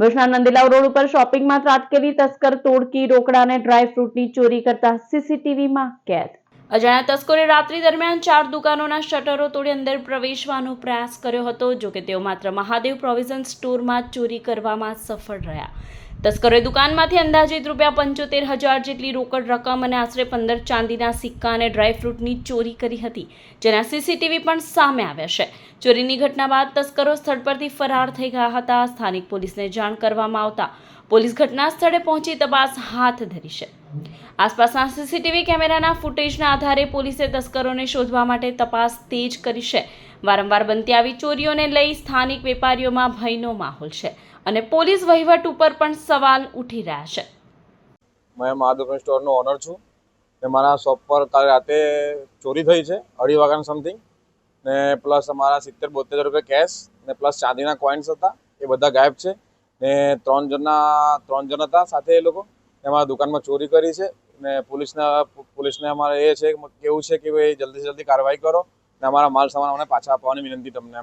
ભુજના નંદીલાવ રોડ ઉપર શોપિંગમાં ત્રાટકેલી તસ્કર, તોડકી, રોકડા અને ડ્રાયફ્રૂટની ચોરી કરતા સીસીટીવીમાં કેદ. અજાણ્યા તસ્કરે રાત્રિ દરમિયાન ચાર દુકાનોના શટરો તોડી અંદર પ્રવેશવાનો પ્રયાસ કર્યો હતો જો કે તેઓ માત્ર મહાદેવ પ્રોવિઝન સ્ટોરમાં ચોરી કરવામાં સફળ રહ્યા. તસ્કરોએ દુકાનમાંથી અંદાજિત રૂપિયા પંચોતેર હજાર જેટલી રોકડ રકમ અને આશરે પંદર ચાંદીના સિક્કા અને ડ્રાયફ્રૂટની ચોરી કરી હતી, જેના સીસીટીવી પણ સામે આવ્યા છે. ચોરીની ઘટના બાદ તસ્કરો સ્થળ પરથી ફરાર થઈ ગયા હતા. સ્થાનિક પોલીસને જાણ કરવામાં આવતા પોલીસ ઘટના સ્થળે પહોંચી તપાસ હાથ ધરી છે. આસપાસના સીસીટીવી કેમેરાના ફૂટેજના આધારે પોલીસે તસ્કરોને શોધવા માટે તપાસ તેજ કરી છે. વારંવાર બનતી આવી ચોરીઓને લઈ સ્થાનિક વેપારીઓમાં ભયનો માહોલ છે અને પોલીસ વહીવટ ઉપર પણ સવાલ ઉઠી રહ્યા છે. મેં મહાદેવ સ્ટોરનો ઓનર છું. ને મારા શોપ પર કાલે રાતે ચોરી થઈ છે, અઢી વાગ્યાનું સમથિંગ ને પ્લસ અમારા સિત્તેર બોતેર રૂપિયા કેશ ને પ્લસ ચાંદીના કોઈન્સ હતા, એ બધા ગાયબ છે. ને ત્રણ જણના ત્રણ જણ હતા સાથે એ લોકો. એ મારા દુકાનમાં ચોરી કરી છે. ને પોલીસના, પોલીસને અમારે એ છે કેવું છે કે ભાઈ જલ્દી જલ્દી કાર્યવાહી કરો ને અમારા માલ સામાન અમને પાછા આપવાની વિનંતી તમને.